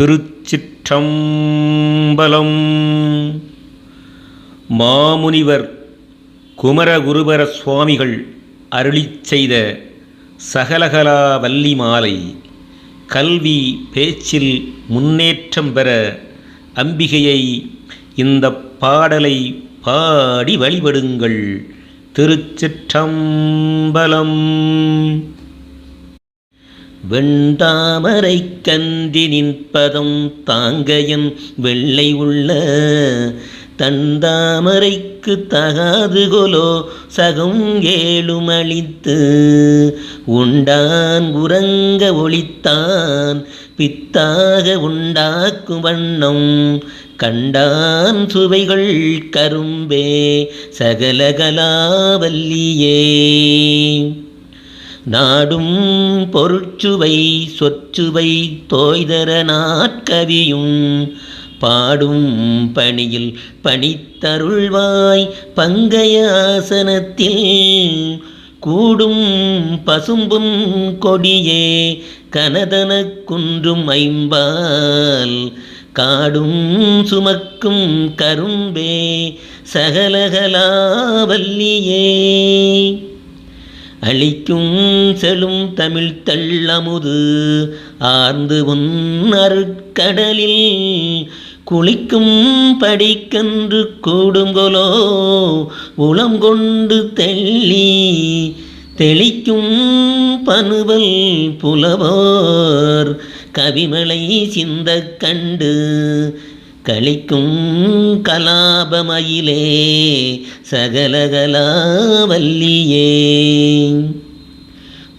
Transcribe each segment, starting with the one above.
திருச்சிற்றம்பலம். மாமுனிவர் குமரகுருபர சுவாமிகள் அருளிச் செய்த சகலகலா வள்ளி மாலை கல்வி பேச்சில் முன்னேற்றம் பெற அம்பிகையை இந்த பாடலை பாடி வழிபடுங்கள். திருச்சிற்றம்பலம். வெண்டாமரை கந்தி நின்பதம் தாங்கையன் வெள்ளை உள்ள. தந்தாமரைக்கு தகாது கொலோ சகம் ஏழுமளித்து உண்டான் உறங்க ஒளித்தான் பித்தாக உண்டாக்கும் வண்ணம். கண்டான் சுவைகள் கரும்பே சகலகலாவல்லியே நாடும் பொருட்சுவை சொற்சுவை தோய்தர நாட்கவியும் பாடும் பணியில் பணித்தருள்வாய் பங்கைய ஆசனத்தில் கூடும் பசும்பும் கொடியே கனதன குன்றும் ஐம்பால் காடும் சுமக்கும் கரும்பே சகலகலாவல்லியே அழிக்கும் செலும் தமிழ் தள்ளமுது. ஆர்ந்து உன் அருட்கடலில் குளிக்கும் படிக்கன்று கூடுங்கொலோ. உளம் கொண்டு தெள்ளி தெளிக்கும் பனுவல் புலவோர். கவிமலை சிந்த கண்டு கழிக்கும் கலாபமயிலே சகலகலாவல்லியே.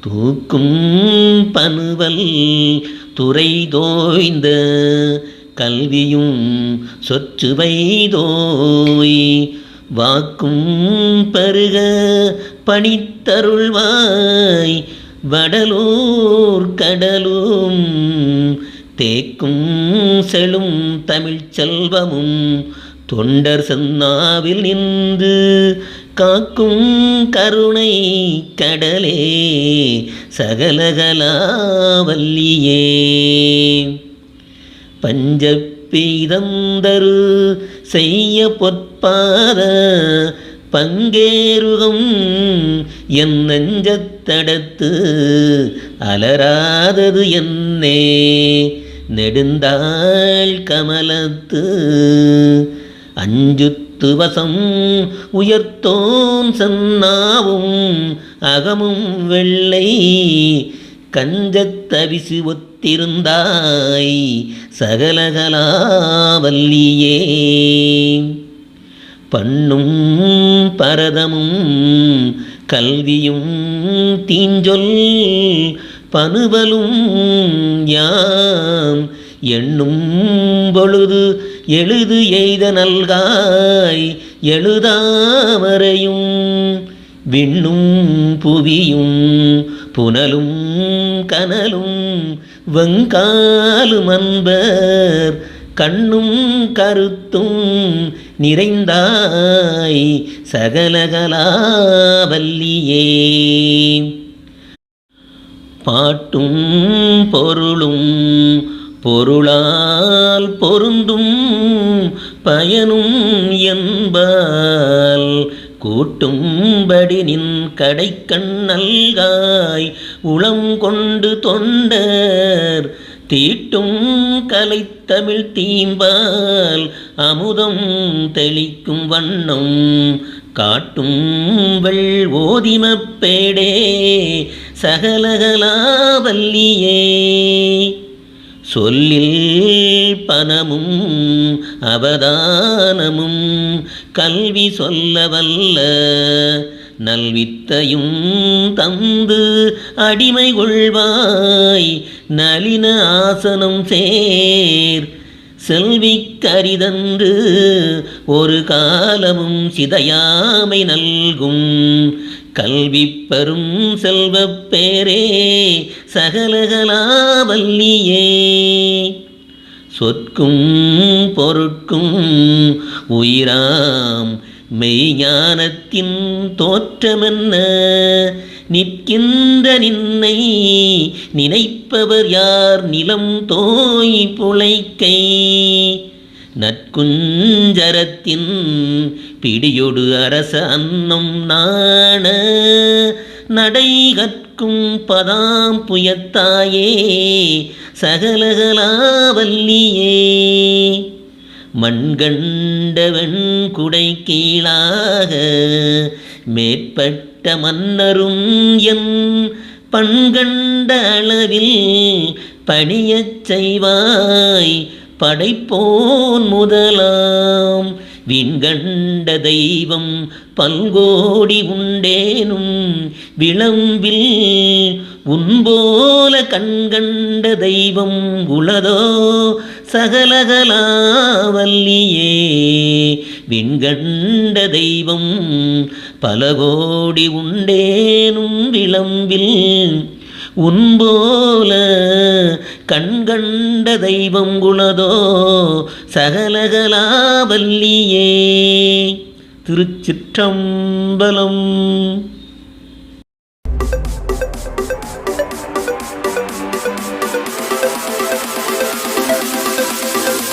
தூக்கும் பனுவல் துறை தோய்ந்த கல்வியும் சொற்றுவை தோய் வாக்கும் பருக பணித்தருள்வாய் வடலூர் கடலும் தேக்கும் செழும் தமிழ் செல்வமும் தொண்டர் சென்னாவில் நின்று காக்கும் கருணை கடலே சகலகலாவல்லியே. பஞ்சப்பீதந்தரு செய்ய பொற்பாத பங்கேருகம் என் நெஞ்சத்தடத்து அலராதது என்னே. நெடுந்தாள் கமலத்து அஞ்சுத்து வசம் உயர்த்தோன் சன்னாவும் அகமும் வெள்ளை கஞ்சத்தவிசு ஒத்திருந்தாய் சகலகலாவல்லியே. பண்ணும் பரதமும் கல்வியும் தீஞ்சொல் பனுவலும் யாம். எண்ணும் பொழுது எழுது எய்த நல்காய் எழுதாமறையும். விண்ணும் புவியும் புனலும் கனலும் வெங்காலும் அன்பர் கண்ணும் கருத்தும் நிறைந்தாய் சகலகலாவல்லியே பாட்டும் பொருளும் பொருளால் பொருந்தும் பயனும் என்பால் கூட்டும்படி நின் கடைக்கண் நல்காய் உளம் கொண்டு தொண்டர் தீட்டும் கலைத்தமிழ் தீம்பால் அமுதம் தெளிக்கும் வண்ணம் காட்டும் வெள் ஓதிமப்பேடே சகலகலாவல்லியே சொல்லில் பணமும் அவதானமும் கல்வி சொல்ல வல்ல நல்வித்தையும் தந்து அடிமை கொள்வாய் நளின ஆசனம் சேர் செல்வி கரிதன்று ஒரு காலமும் சிதையாமை நல்கும். கல்வி பெரும் செல்வப் பேரே சகலகலாவல்லியே. சொற்கும் பொருட்கும் உயிராம் மெய்ஞானத்தின் தோற்றமென்ன? நிற்கின்ற நின்னை நினைப்பவர் யார் நிலம் தோய் புழைக்கை? நற்குஞ்சரத்தின் பிடியொடு அரச அன்னம் நாண நடை கற்கும் பதாம் புயத்தாயே சகலகலாவல்லியே. மண்கண்டவன் குடை கீழாக மேற்பட்ட மன்னரும் என் பண்கண்ட அளவில் பணியச் செய்வாய் படைப்போன் முதலாம். விண்கண்ட தெய்வம் பல்கோடி உண்டேனும் விளம்பில் உன்போல கண்கண்ட தெய்வம் உளதோ சகலகலாவல்லியே. விண்கண்ட தெய்வம் பல கோடி உண்டேனும் விளம்பில் உன்போல கண்கண்ட தெய்வம் குலதோ சகலகலாவல்லியே. திருச்சிற்றம்பலம்